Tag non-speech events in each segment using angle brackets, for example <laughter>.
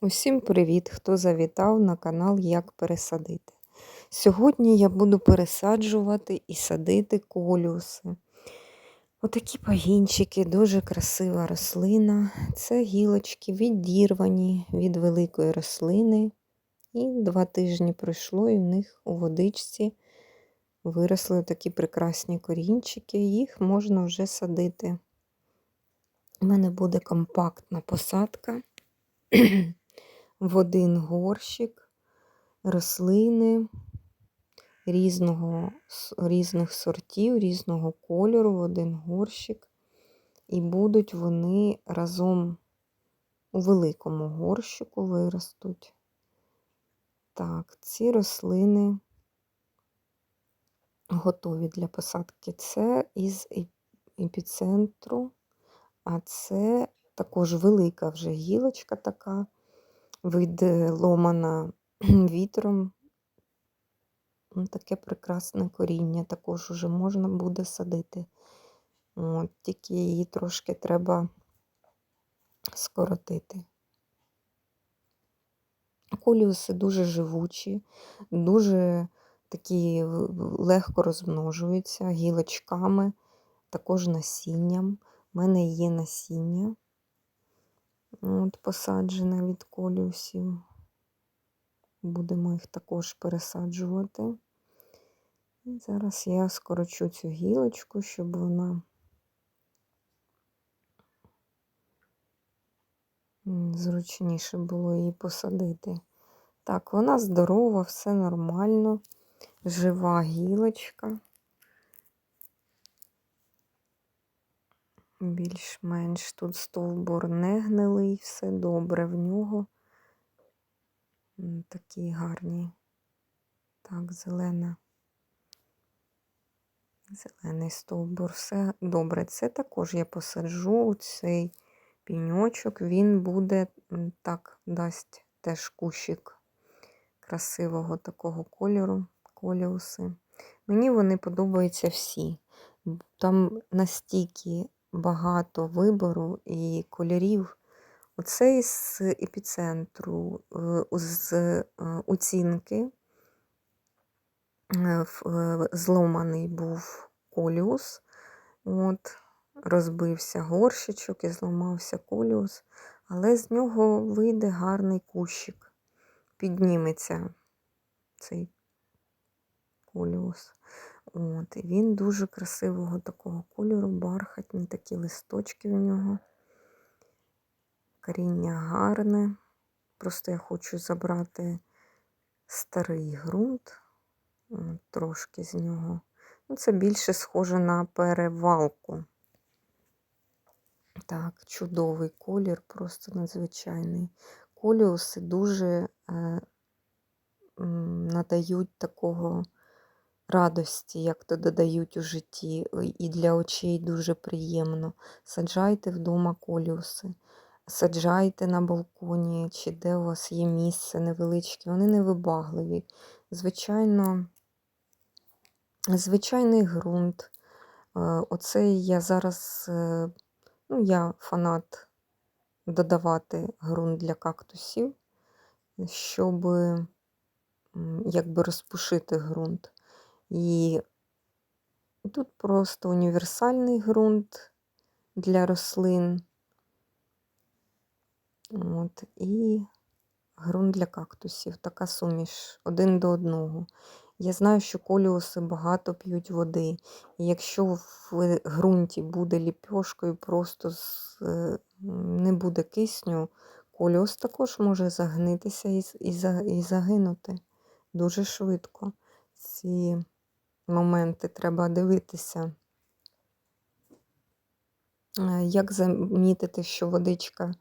Усім привіт, хто завітав на канал Як пересадити. Сьогодні я буду пересаджувати і садити колюси. Отакі пагінчики, дуже красива рослина. Це гілочки відірвані від великої рослини. І два тижні пройшло, і в них у водичці виросли такі прекрасні корінчики, їх можна вже садити. У мене буде компактна посадка <clears throat> в один горщик рослини різного, різних сортів, різного кольору в один горщик. І будуть вони разом у великому горщику виростуть. Так, ці рослини готові для посадки. Це із епіцентру, а це також велика вже гілочка така, відломана <clears throat> вітром. Ну, таке прекрасне коріння також вже можна буде садити. От, Тільки її трошки треба скоротити. Коліуси дуже живучі, дуже такі легко розмножуються гілочками, також насінням. У мене є насіння от, посаджене від коліусів. Будемо їх також пересаджувати. І зараз я скорочу цю гілочку, щоб вона зручніше було її посадити. Так, вона здорова, все нормально, жива гілочка. Більш-менш тут стовбур не гнилий, все добре в нього. Такі гарні. Так, зелена. Зелений стовбур, все добре. Це також я посаджу цей піньочок, він буде так, дасть теж кущик красивого такого кольору, коліуси. Мені вони подобаються всі. Там настільки багато вибору і кольорів. Оцей з епіцентру, е, з е, оцінки е, зломаний був коліус. От, Розбився горщичок і зламався коліус, але з нього вийде гарний кущик, підніметься цей коліус. От, і Він дуже красивого такого кольору, бархатні такі листочки в нього. Коріння гарне. Просто я хочу забрати старий ґрунт, трошки з нього. Ну, Це більше схоже на перевалку. Так, чудовий колір, просто надзвичайний. Коліуси дуже е, надають такого радості, як то додають у житті, і для очей дуже приємно. Саджайте вдома коліуси, саджайте на балконі, чи де у вас є місце невеличке, вони невибагливі. Звичайно, звичайний ґрунт. Е, оцей я зараз, е, ну, я фанат додавати ґрунт для кактусів, щоб якби розпушити ґрунт. І тут просто універсальний ґрунт для рослин. От, І ґрунт для кактусів, така суміш один до одного. Я знаю, що коліуси багато п'ють води. І якщо в ґрунті буде ліпьошкою, просто з, е, не буде кисню, коліус також може загнитися і, і, і загинути дуже швидко. Ці моменти треба дивитися. Е, як замітити, що водичка е,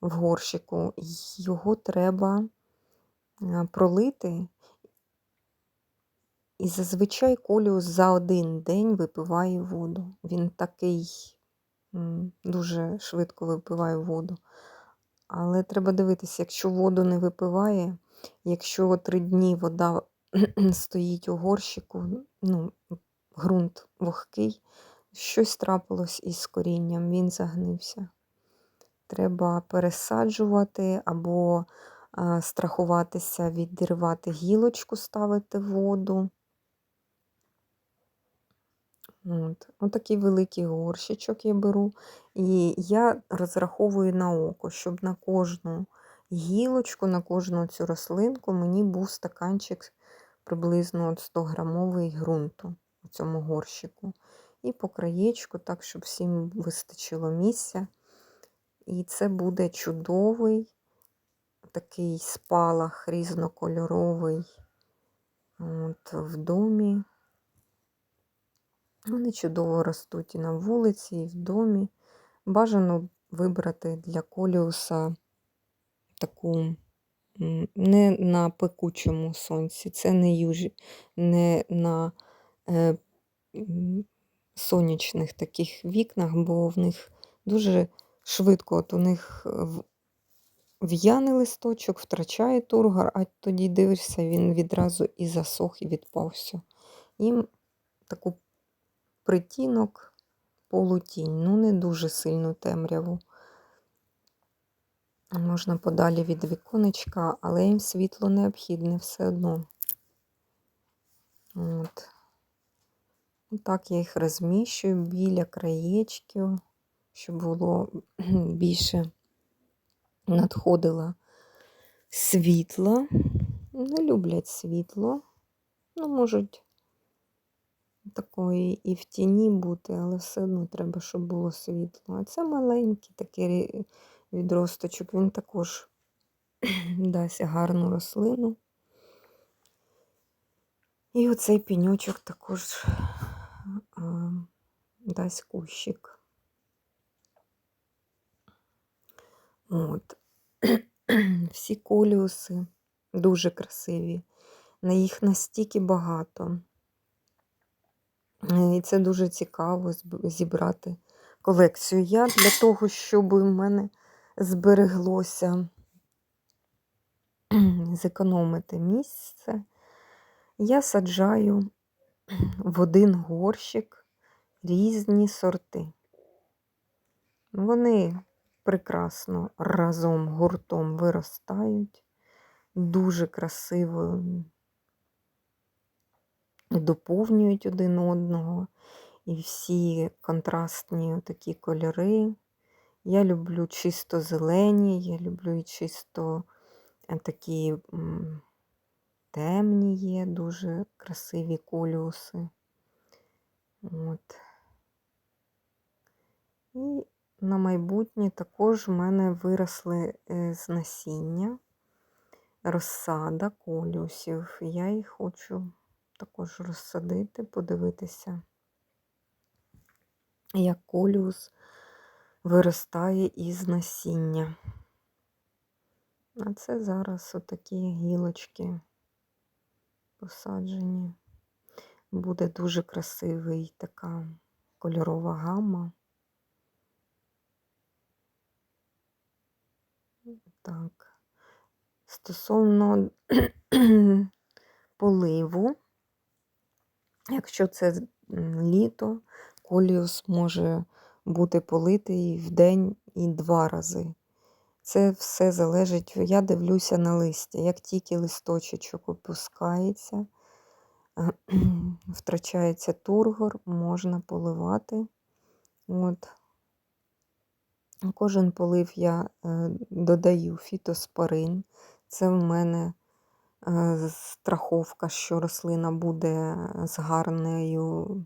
в горщику, його треба е, пролити, і зазвичай коліус за один день випиває воду. Він такий дуже швидко випиває воду. Але треба дивитися, якщо воду не випиває, якщо три дні вода <clears throat> стоїть у горщику, ну, ґрунт вогкий, щось трапилось із корінням, він загнився. треба пересаджувати або а, страхуватися, відривати гілочку, ставити воду. От. Отакий великий горщичок я беру. І я розраховую на око, щоб на кожну гілочку, на кожну цю рослинку мені був стаканчик приблизно от 100 грамовий ґрунту у цьому горщику. І по краєчку, так, щоб всім вистачило місця. І це буде чудовий такий спалах різнокольоровий от, в домі. Вони чудово ростуть і на вулиці, і в домі. Бажано вибрати для коліуса таку не на пекучому сонці, це не южі, не на е, сонячних таких вікнах, бо в них дуже швидко от у них в- в'яне листочок, втрачає тургор, а тоді дивишся, він відразу і засох, і відпав все. Їм таку притінок, полутінь, ну не дуже сильну темряву. Можна подалі від віконечка, але їм світло необхідне все одно. От. Так я їх розміщую біля краєчків, щоб було більше надходило світла. Не люблять світло. Ну, можуть такої і в тіні бути, але все одно треба, щоб було світло. А це маленький такий рі- відросточок, він також <clears throat> дасть гарну рослину. І оцей піньочок також а, дасть кущик. От. <clears throat> Всі коліуси дуже красиві. На їх настільки багато. І це дуже цікаво зібрати колекцію. Я для того, щоб у мене збереглося зекономити місце, я саджаю в один горщик різні сорти. Вони прекрасно разом гуртом виростають, дуже красиво доповнюють один одного. І всі контрастні такі кольори. Я люблю чисто зелені, я люблю і чисто е, такі темні є, дуже красиві коліуси. От. І на майбутнє також в мене виросли е, з насіння, розсада коліусів. Я їх хочу також розсадити, подивитися, як коліус виростає із насіння. А це зараз отакі гілочки посаджені. Буде дуже красивий така кольорова гама. Так. Стосовно <clears throat> поливу, якщо це літо, коліус може бути политий в день і два рази. Це все залежить, я дивлюся на листя. Як тільки листочок опускається, <clears throat> втрачається тургор, можна поливати. От. Кожен полив я е, додаю фітоспорин. Це в мене е, страховка, що рослина буде з гарною,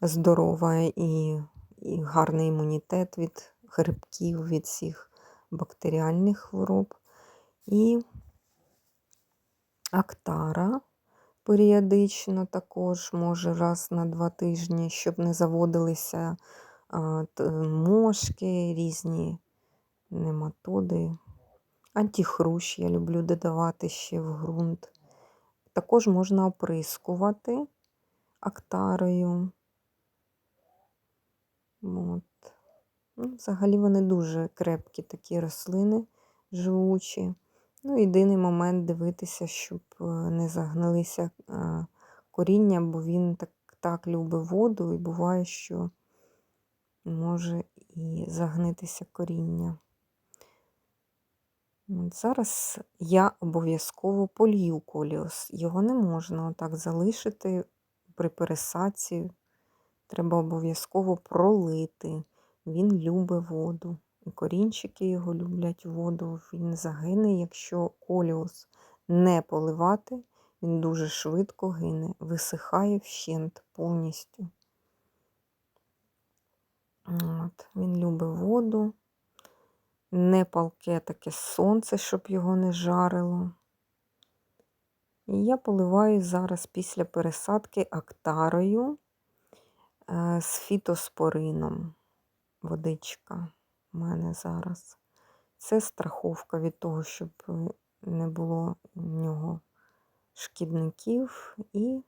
здорова і, і гарний імунітет від грибків, від всіх бактеріальних хвороб. І актара періодично також, може раз на два тижні, щоб не заводилися мошки, різні нематоди. Антихрущ я люблю додавати ще в ґрунт. Також можна оприскувати актарою. От. Ну, взагалі вони дуже крепкі такі рослини, живучі. Ну, єдиний момент дивитися, щоб е, не загнилися е, коріння, бо він так, так любить воду, і буває, що може і загнитися коріння. От зараз я обов'язково полью коліос. Його не можна отак залишити при пересадці. Треба обов'язково пролити. Він любить воду. І корінчики його люблять воду. Він загине, якщо коліос не поливати, він дуже швидко гине, висихає вщент повністю. От, Він любить воду, не палке таке сонце, щоб його не жарило. І я поливаю зараз після пересадки актарою з фітоспорином. Водичка у мене зараз. Це страховка від того, щоб е, не було в нього шкідників і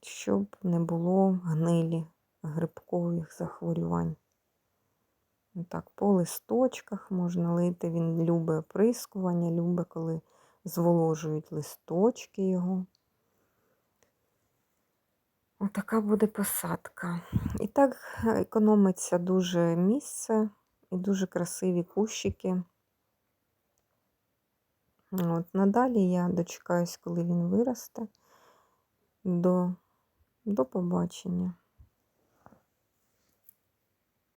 щоб не було гнилі грибкових захворювань. Так, по листочках можна лити, він любить оприскування, любить, коли зволожують листочки його. Отака буде посадка. І так економиться дуже місце і дуже красиві кущики. От, Надалі я дочекаюсь, коли він виросте. До, До побачення.